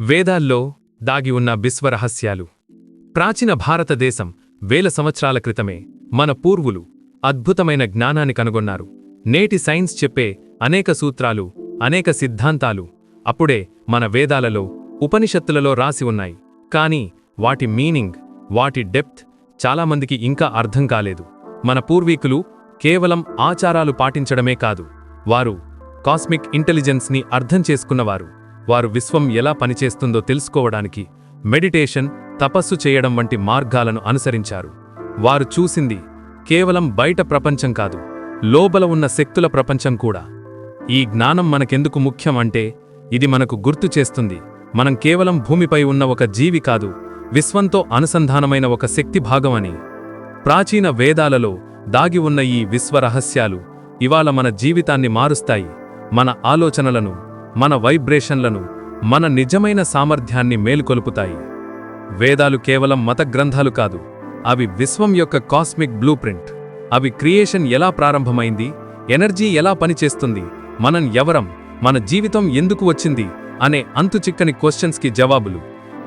వేదాల్లో దాగి ఉన్న విశ్వరహస్యాలు ప్రాచీన భారతదేశం వేల సంవత్సరాల క్రితమే మన పూర్వులు అద్భుతమైన జ్ఞానాన్ని కనుగొన్నారు. నేటి సైన్స్ చెప్పే అనేక సూత్రాలు అనేక సిద్ధాంతాలు అప్పుడే మన వేదాలలో ఉపనిషత్తులలో రాసి ఉన్నాయి. కానీ వాటి మీనింగ్ వాటి డెప్త్ చాలామందికి ఇంకా అర్థం కాలేదు. మన పూర్వీకులు కేవలం ఆచారాలు పాటించడమే కాదు వారు కాస్మిక్ ఇంటెలిజెన్స్ని అర్థం చేసుకున్నవారు. వారు విశ్వం ఎలా పనిచేస్తుందో తెలుసుకోవడానికి మెడిటేషన్ తపస్సు చేయడం వంటి మార్గాలను అనుసరించారు. వారు చూసింది కేవలం బయట ప్రపంచం కాదు లోపల ఉన్న శక్తుల ప్రపంచం కూడా. ఈ జ్ఞానం మనకెందుకు ముఖ్యం అంటే ఇది మనకు గుర్తు చేస్తుంది మనం కేవలం భూమిపై ఉన్న ఒక జీవి కాదు విశ్వంతో అనుసంధానమైన ఒక శక్తి భాగమని ప్రాచీన వేదాలలో దాగి ఉన్న ఈ విశ్వరహస్యాలు ఇవాళ మన జీవితాన్ని మారుస్తాయి మన ఆలోచనలను మన వైబ్రేషన్లను మన నిజమైన సామర్థ్యాన్ని మేలుకొలుపుతాయి. వేదాలు కేవలం మత గ్రంథాలు కాదు అవి విశ్వం యొక్క కాస్మిక్ బ్లూ ప్రింట్ అవి క్రియేషన్ ఎలా ప్రారంభమైంది ఎనర్జీ ఎలా పనిచేస్తుంది మనం ఎవరం మన జీవితం ఎందుకు వచ్చింది అనే అంతుచిక్కని క్వశ్చన్స్కి జవాబులు.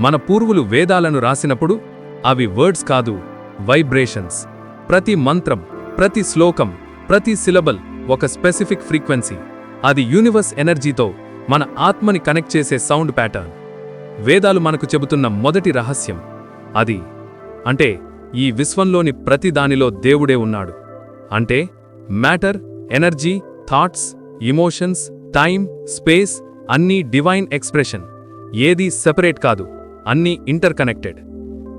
మన పూర్వులు వేదాలను రాసినప్పుడు అవి వర్డ్స్ కాదు వైబ్రేషన్స్. ప్రతి మంత్రం ప్రతి శ్లోకం ప్రతి సిలబల్ ఒక స్పెసిఫిక్ ఫ్రీక్వెన్సీ. అది యూనివర్స్ ఎనర్జీతో మన ఆత్మని కనెక్ట్ చేసే సౌండ్ ప్యాటర్న్. వేదాలు మనకు చెబుతున్న మొదటి రహస్యం. అది అంటే ఈ విశ్వంలోని ప్రతి దానిలో దేవుడే ఉన్నాడు. అంటే matter energy thoughts emotions time space అన్నీ డివైన్ ఎక్స్ప్రెషన్. ఏదీ సెపరేట్ కాదు అన్నీ ఇంటర్ కనెక్టెడ్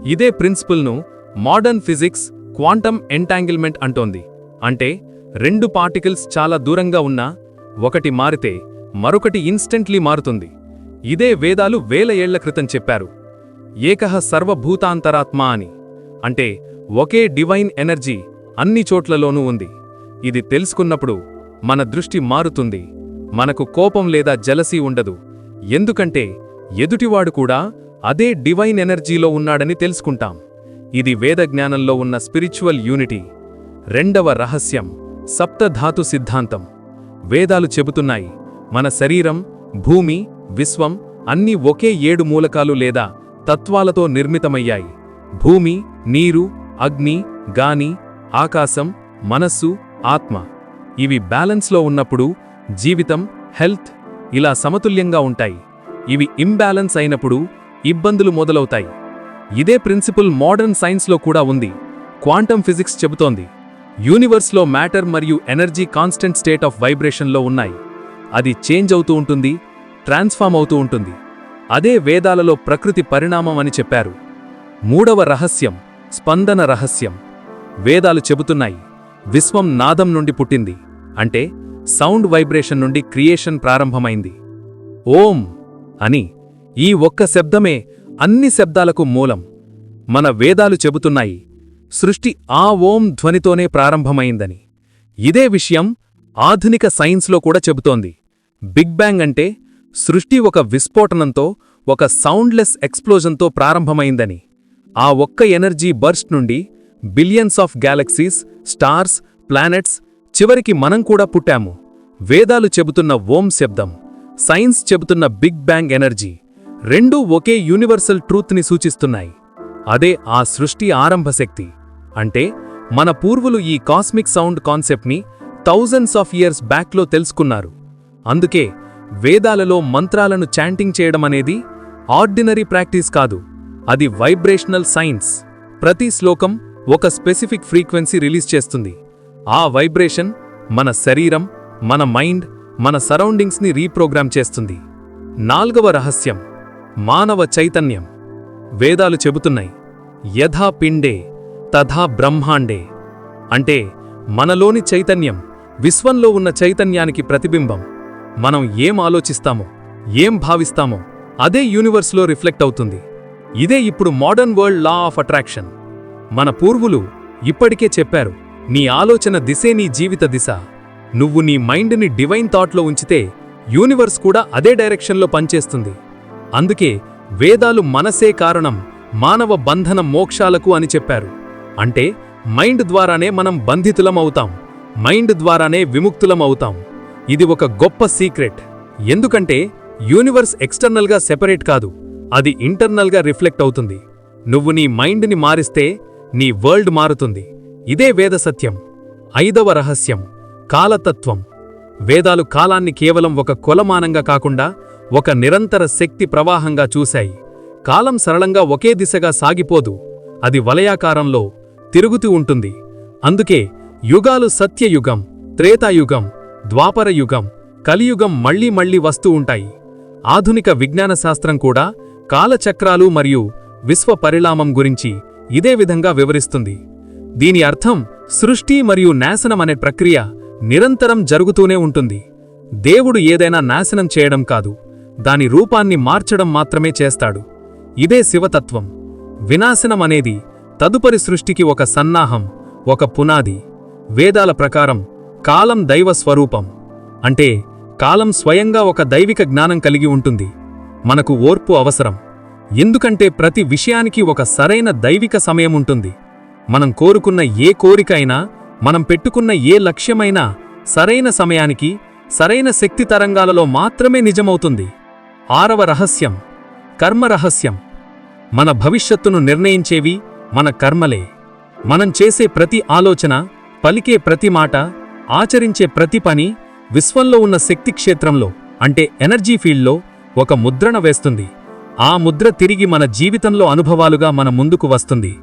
ఇదే ప్రిన్సిపుల్ను మోడర్న్ ఫిజిక్స్ క్వాంటమ్ ఎంటాంగిల్మెంట్ అంటోంది. అంటే రెండు పార్టికల్స్ చాలా దూరంగా ఉన్నా ఒకటి మారితే మరొకటి ఇన్స్టెంట్లీ మారుతుంది. ఇదే వేదాలు వేల ఏళ్ళ క్రితం చెప్పారు. ఏకహ సర్వభూతాంతరాత్మా అని. అంటే ఒకే డివైన్ ఎనర్జీ అన్ని చోట్లలోనూ ఉంది. ఇది తెలుసుకున్నప్పుడు మన దృష్టి మారుతుంది. మనకు కోపం లేదా జలసీ ఉండదు. ఎందుకంటే ఎదుటివాడు కూడా అదే డివైన్ ఎనర్జీలో ఉన్నాడని తెలుసుకుంటాం. ఇది వేదజ్ఞానంలో ఉన్న స్పిరిచువల్ యూనిటీ. రెండవ రహస్యం సప్తధాతు సిద్ధాంతం. వేదాలు చెబుతున్నాయి మన శరీరం భూమి విశ్వం అన్నీ ఒకే ఏడు మూలకాలు లేదా తత్వాలతో నిర్మితమయ్యాయి. భూమి నీరు అగ్ని గాని ఆకాశం మనస్సు ఆత్మ. ఇవి బ్యాలెన్స్లో ఉన్నప్పుడు జీవితం హెల్త్ ఇలా సమతుల్యంగా ఉంటాయి. ఇవి ఇంబ్యాలెన్స్ అయినప్పుడు ఇబ్బందులు మొదలవుతాయి. ఇదే ప్రిన్సిపుల్ మోడర్న్ సైన్స్లో కూడా ఉంది. క్వాంటమ్ ఫిజిక్స్ చెబుతోంది. యూనివర్స్లో మ్యాటర్ మరియు ఎనర్జీ కాన్స్టెంట్ స్టేట్ ఆఫ్ వైబ్రేషన్లో ఉన్నాయి. అది చేంజ్ అవుతూ ఉంటుంది ట్రాన్స్ఫామ్ అవుతూ ఉంటుంది. అదే వేదాలలో ప్రకృతి పరిణామం అని చెప్పారు. మూడవ రహస్యం స్పందన రహస్యం. వేదాలు చెబుతున్నాయి విశ్వం నాదం నుండి పుట్టింది. అంటే సౌండ్ వైబ్రేషన్ నుండి క్రియేషన్ ప్రారంభమైంది. ఓం! అని ఈ ఒక్క శబ్దమే అన్ని శబ్దాలకు మూలం. మన వేదాలు చెబుతున్నాయి సృష్టి ఆ ఓం ధ్వనితోనే ప్రారంభమైందని. ఇదే విషయం ఆధునిక సైన్స్లో కూడా చెబుతోంది. బిగ్ బ్యాంగ్ అంటే సృష్టి ఒక విస్ఫోటనంతో ఒక సౌండ్లెస్ ఎక్స్ప్లోజన్తో ప్రారంభమైందని. ఆ ఒక్క ఎనర్జీ బర్స్ట్ నుండి billions of galaxies stars planets చివరికి మనం కూడా పుట్టాము. వేదాలు చెబుతున్న ఓం శబ్దం సైన్స్ చెబుతున్న బిగ్ బ్యాంగ్ ఎనర్జీ రెండూ ఒకే యూనివర్సల్ ట్రూత్ని సూచిస్తున్నాయి. అదే ఆ సృష్టి ఆరంభ శక్తి. అంటే మన పూర్వులు ఈ కాస్మిక్ సౌండ్ కాన్సెప్ట్ని థౌజండ్స్ ఆఫ్ ఇయర్స్ బ్యాక్లో తెలుసుకున్నారు. అందుకే వేదాలలో మంత్రాలను చాంటింగ్ చేయడం అనేది ఆర్డినరీ ప్రాక్టీస్ కాదు అది వైబ్రేషనల్ సైన్స్. ప్రతి శ్లోకం ఒక స్పెసిఫిక్ ఫ్రీక్వెన్సీ రిలీజ్ చేస్తుంది. ఆ వైబ్రేషన్ మన శరీరం మన మైండ్ మన సరౌండింగ్స్ని రీప్రోగ్రామ్ చేస్తుంది. నాల్గవ రహస్యం మానవ చైతన్యం. వేదాలు చెబుతున్నాయి యథా పిండే తథా బ్రహ్మాండే. అంటే మనలోని చైతన్యం విశ్వంలో ఉన్న చైతన్యానికి ప్రతిబింబం. మనం ఏం ఆలోచిస్తామో ఏం భావిస్తామో అదే యూనివర్స్లో రిఫ్లెక్ట్ అవుతుంది. ఇదే ఇప్పుడు modern world law of attraction. మన పూర్వులు ఇప్పటికే చెప్పారు నీ ఆలోచన దిశే నీ జీవిత దిశ. నువ్వు నీ మైండ్ని డివైన్ థాట్లో ఉంచితే యూనివర్స్ కూడా అదే డైరెక్షన్లో పనిచేస్తుంది. అందుకే వేదాలు మనసే కారణం మానవ బంధన మోక్షాలకు అని చెప్పారు. అంటే మైండ్ ద్వారానే మనం బంధితులం అవుతాం మైండ్ ద్వారానే విముక్తులం అవుతాం. ఇది ఒక గొప్ప సీక్రెట్. ఎందుకంటే యూనివర్స్ ఎక్స్టర్నల్గా సెపరేట్ కాదు అది ఇంటర్నల్గా రిఫ్లెక్ట్ అవుతుంది. నువ్వు నీ మైండ్ని మారిస్తే నీ వరల్డ్ మారుతుంది. ఇదే వేద సత్యం. ఐదవ రహస్యం కాలతత్వం. వేదాలు కాలాన్ని కేవలం ఒక కొలమానంగా కాకుండా ఒక నిరంతర శక్తి ప్రవాహంగా చూశాయి. కాలం సరళంగా ఒకే దిశగా సాగిపోదు. అది వలయాకారంలో తిరుగుతూ ఉంటుంది. అందుకే యుగాలు సత్యయుగం త్రేతాయుగం ద్వాపరయుగం కలియుగం మళ్ళీ మళ్ళీ వస్తూ ఉంటాయి. ఆధునిక విజ్ఞాన శాస్త్రం కూడా కాలచక్రాలు మరియు విశ్వ పరిణామం గురించి ఇదే విధంగా వివరిస్తుంది. దీని అర్థం సృష్టి మరియు నాశనం అనే ప్రక్రియ నిరంతరం జరుగుతూనే ఉంటుంది. దేవుడు ఏదైనా నాశనం చేయడం కాదు దాని రూపాన్ని మార్చడం మాత్రమే చేస్తాడు. ఇదే శివతత్వం. వినాశనం అనేది తదుపరి సృష్టికి ఒక సన్నాహం ఒక పునాది. వేదాల ప్రకారం కాలం దైవ స్వరూపం. అంటే కాలం స్వయంగా ఒక దైవిక జ్ఞానం కలిగి ఉంటుంది. మనకు ఓర్పు అవసరం. ఎందుకంటే ప్రతి విషయానికి ఒక సరైన దైవిక సమయం ఉంటుంది. మనం కోరుకున్న ఏ కోరిక అయినా మనం పెట్టుకున్న ఏ లక్ష్యమైనా సరైన సమయానికి సరైన శక్తి తరంగాలలో మాత్రమే నిజమవుతుంది. ఆరవ రహస్యం. కర్మ రహస్యం. మన భవిష్యత్తును నిర్ణయించేవి మన కర్మలే. మనం చేసే ప్రతి ఆలోచన పలికే ప్రతి మాట ఆచరించే ప్రతి పని విశ్వంలో ఉన్న శక్తి క్షేత్రంలో అంటే ఎనర్జీ ఫీల్డ్లో ఒక ముద్రణ వేస్తుంది. ఆ ముద్ర తిరిగి మన జీవితంలో అనుభవాలుగా మన ముందుకు వస్తుంది.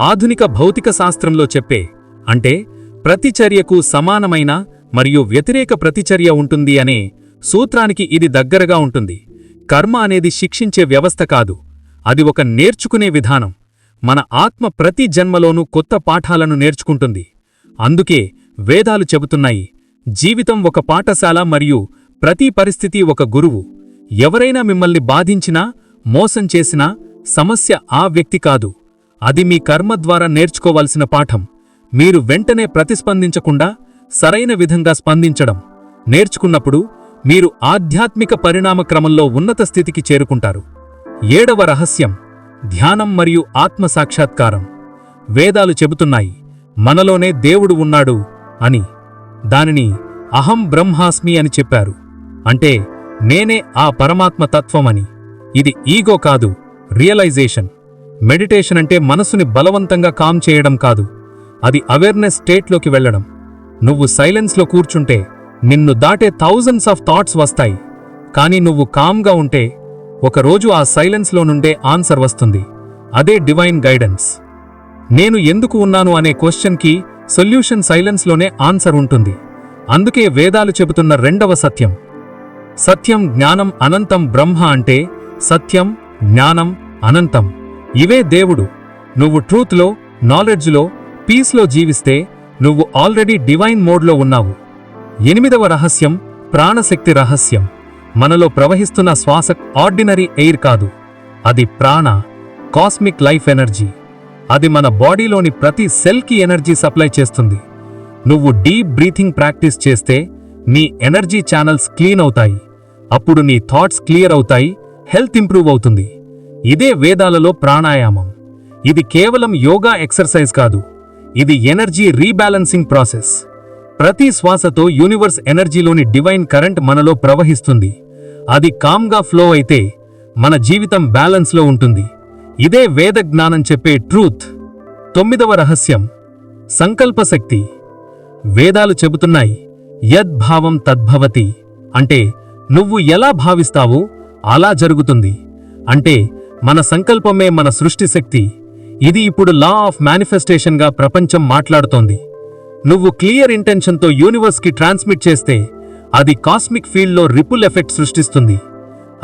ఆధునిక భౌతిక శాస్త్రంలో చెప్పే అంటే ప్రతిచర్యకు సమానమైన మరియు వ్యతిరేక ప్రతిచర్య ఉంటుంది అనే సూత్రానికి ఇది దగ్గరగా ఉంటుంది. కర్మ అనేది శిక్షించే వ్యవస్థ కాదు. అది ఒక నేర్చుకునే విధానం. మన ఆత్మ ప్రతి జన్మలోనూ కొత్త పాఠాలను నేర్చుకుంటుంది. అందుకే వేదాలు చెబుతున్నాయి. జీవితం ఒక పాఠశాల మరియు ప్రతి పరిస్థితి ఒక గురువు. ఎవరైనా మిమ్మల్ని బాధించినా మోసం చేసినా సమస్య ఆ వ్యక్తి కాదు. అది మీ కర్మ ద్వారా నేర్చుకోవాల్సిన పాఠం. మీరు వెంటనే ప్రతిస్పందించకుండా సరైన విధంగా స్పందించడం. నేర్చుకున్నప్పుడు మీరు ఆధ్యాత్మిక పరిణామ క్రమంలో ఉన్నత స్థితికి చేరుకుంటారు. ఏడవ రహస్యం ధ్యానం మరియు ఆత్మ సాక్షాత్కారం వేదాలు చెబుతున్నాయి. మనలోనే దేవుడు ఉన్నాడు. అని దానిని అహం బ్రహ్మాస్మి అని చెప్పారు. అంటే నేనే ఆ పరమాత్మ తత్వమని ఇది ఈగో కాదు రియలైజేషన్. మెడిటేషన్ అంటే మనసుని బలవంతంగా కామ్ చేయడం కాదు. అది అవేర్నెస్ స్టేట్లోకి వెళ్ళడం. నువ్వు సైలెన్స్లో కూర్చుంటే నిన్ను దాటే థౌజండ్స్ ఆఫ్ థాట్స్ వస్తాయి. కానీ నువ్వు కామ్గా ఉంటే ఒకరోజు ఆ సైలెన్స్లో నుండే ఆన్సర్ వస్తుంది. అదే డివైన్ గైడెన్స్. నేను ఎందుకు ఉన్నాను అనే క్వశ్చన్కి సొల్యూషన్ సైలెన్స్లోనే ఆన్సర్ ఉంటుంది. అందుకే వేదాలు చెబుతున్న రెండవ సత్యం. సత్యం జ్ఞానం అనంతం బ్రహ్మ అంటే సత్యం జ్ఞానం అనంతం. ఇవే దేవుడు. నువ్వు ట్రూత్లో నాలెడ్జ్లో పీస్లో జీవిస్తే నువ్వు ఆల్రెడీ డివైన్ మోడ్లో ఉన్నావు. ఎనిమిదవ రహస్యం ప్రాణశక్తి రహస్యం. మనలో ప్రవహిస్తున్న శ్వాస ఆర్డినరీ ఎయిర్ కాదు. అది ప్రాణ కాస్మిక్ లైఫ్ ఎనర్జీ. అది మన బాడీలోని ప్రతి సెల్కి ఎనర్జీ సప్లై చేస్తుంది. నువ్వు డీప్ బ్రీథింగ్ ప్రాక్టీస్ చేస్తే నీ ఎనర్జీ ఛానల్స్ క్లీన్ అవుతాయి. అప్పుడు నీ థాట్స్ క్లియర్ అవుతాయి హెల్త్ ఇంప్రూవ్ అవుతుంది. ఇదే వేదాలలో ప్రాణాయామం. ఇది కేవలం యోగా ఎక్సర్సైజ్ కాదు. ఇది ఎనర్జీ రీబ్యాలెన్సింగ్ ప్రాసెస్. ప్రతి శ్వాసతో యూనివర్స్ ఎనర్జీలోని డివైన్ కరెంట్ మనలో ప్రవహిస్తుంది. అది కామ్గా ఫ్లో అయితే మన జీవితం బ్యాలెన్స్లో ఉంటుంది. ఇదే వేద జ్ఞానం చెప్పే ట్రూత్. తొమ్మిదవ రహస్యం సంకల్పశక్తి. వేదాలు చెబుతున్నాయి యద్భావం తద్భవతి అంటే నువ్వు ఎలా భావిస్తావో అలా జరుగుతుంది. అంటే మన సంకల్పమే మన సృష్టి శక్తి. ఇది ఇప్పుడు లా ఆఫ్ మేనిఫెస్టేషన్గా ప్రపంచం మాట్లాడుతోంది. నువ్వు క్లియర్ ఇంటెన్షన్తో యూనివర్స్కి ట్రాన్స్మిట్ చేస్తే అది కాస్మిక్ ఫీల్డ్లో రిపుల్ ఎఫెక్ట్ సృష్టిస్తుంది.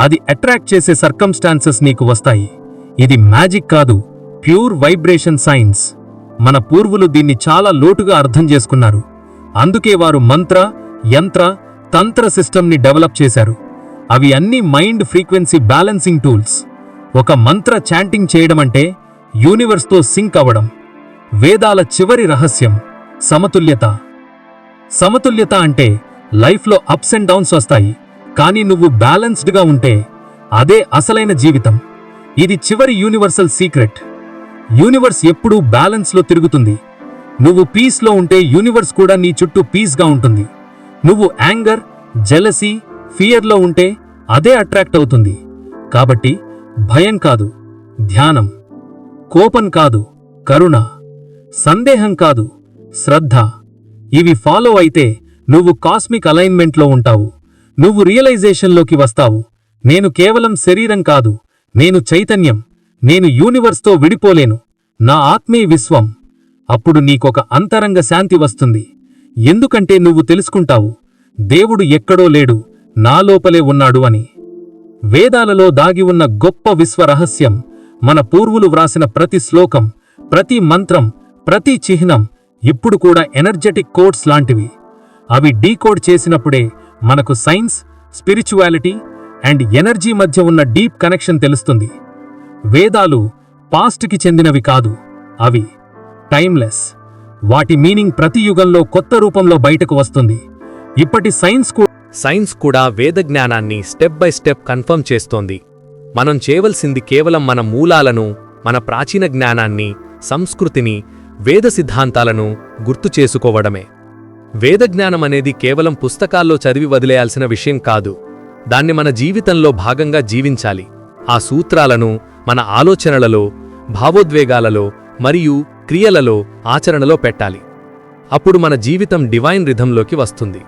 అది అట్రాక్ట్ చేసే సర్కమ్స్టాన్సెస్ నీకు వస్తాయి. ఇది మ్యాజిక్ కాదు ప్యూర్ వైబ్రేషన్ సైన్స్. మన పూర్వులు దీన్ని చాలా లోటుగా అర్థం చేసుకున్నారు. అందుకే వారు మంత్ర యంత్ర తంత్ర సిస్టమ్ని డెవలప్ చేశారు. అవి అన్ని మైండ్ ఫ్రీక్వెన్సీ బ్యాలెన్సింగ్ టూల్స్. ఒక మంత్ర చాంటింగ్ చేయడం అంటే యూనివర్స్తో సింక్ అవ్వడం. వేదాల చివరి రహస్యం సమతుల్యత. సమతుల్యత అంటే లైఫ్లో అప్స్ అండ్ డౌన్స్ వస్తాయి కానీ నువ్వు బ్యాలెన్స్డ్గా ఉంటే అదే అసలైన జీవితం. ఇది చివరి యూనివర్సల్ సీక్రెట్. యూనివర్స్ ఎప్పుడూ బ్యాలెన్స్లో తిరుగుతుంది. నువ్వు పీస్లో ఉంటే యూనివర్స్ కూడా నీ చుట్టూ పీస్గా ఉంటుంది. నువ్వు యాంగర్ జెలసీ ఫియర్లో ఉంటే అదే అట్రాక్ట్ అవుతుంది. కాబట్టి భయం కాదు ధ్యానం. కోపం కాదు కరుణ. సందేహం కాదు శ్రద్ధ. ఇవి ఫాలో అయితే నువ్వు కాస్మిక్ అలైన్మెంట్లో ఉంటావు. నువ్వు రియలైజేషన్లోకి వస్తావు. నేను కేవలం శరీరం కాదు నేను చైతన్యం నేను యూనివర్స్తో విడిపోలేను నా ఆత్మీయ విశ్వం. అప్పుడు నీకొక అంతరంగ శాంతి వస్తుంది. ఎందుకంటే నువ్వు తెలుసుకుంటావు దేవుడు ఎక్కడో లేడు నా లోపలే ఉన్నాడు అని. వేదాలలో దాగి ఉన్న గొప్ప విశ్వరహస్యం మన పూర్వులు వ్రాసిన ప్రతి శ్లోకం ప్రతి మంత్రం ప్రతి చిహ్నం ఇప్పుడు కూడా ఎనర్జెటిక్ కోడ్స్ లాంటివి. అవి డీకోడ్ చేసినప్పుడే మనకు సైన్స్ స్పిరిచువాలిటీ అండ్ ఎనర్జీ మధ్య ఉన్న డీప్ కనెక్షన్ తెలుస్తుంది. వేదాలు పాస్ట్కి చెందినవి కాదు. అవి టైమ్లెస్. వాటి మీనింగ్ ప్రతి యుగంలో కొత్త రూపంలో బయటకు వస్తుంది. ఇప్పటి సైన్స్ సైన్స్ కూడా వేద జ్ఞానాన్ని స్టెప్ బై స్టెప్ కన్ఫర్మ్ చేస్తోంది. మనం చేయవలసింది కేవలం మన మూలాలను మన ప్రాచీన జ్ఞానాన్ని సంస్కృతిని వేద సిద్ధాంతాలను గుర్తు చేసుకోవడమే. వేదజ్ఞానం అనేది కేవలం పుస్తకాల్లో చదివి వదిలేయాల్సిన విషయం కాదు. దాన్ని మన జీవితంలో భాగంగా జీవించాలి. ఆ సూత్రాలను మన ఆలోచనలలో భావోద్వేగాలలో మరియు క్రియలలో ఆచరణలో పెట్టాలి. అప్పుడు మన జీవితం డివైన్ రిధంలోకి వస్తుంది.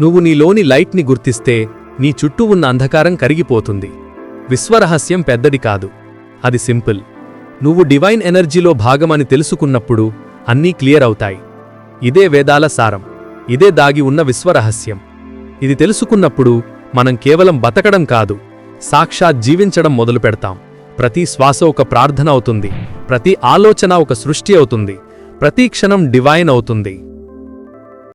నువ్వు నీలోని లైట్ని గుర్తిస్తే నీ చుట్టూ ఉన్న అంధకారం కరిగిపోతుంది. విశ్వరహస్యం పెద్దది కాదు. అది సింపుల్. నువ్వు డివైన్ ఎనర్జీలో భాగమని తెలుసుకున్నప్పుడు అన్నీ క్లియర్ అవుతాయి. ఇదే వేదాల సారం. ఇదే దాగి ఉన్న విశ్వరహస్యం. ఇది తెలుసుకున్నప్పుడు మనం కేవలం బతకడం కాదు సాక్షాత్ జీవించడం మొదలు పెడతాం. ప్రతి శ్వాస ఒక ప్రార్థన అవుతుంది ప్రతి ఆలోచన ఒక సృష్టి అవుతుంది ప్రతి క్షణం డివైన్ అవుతుంది.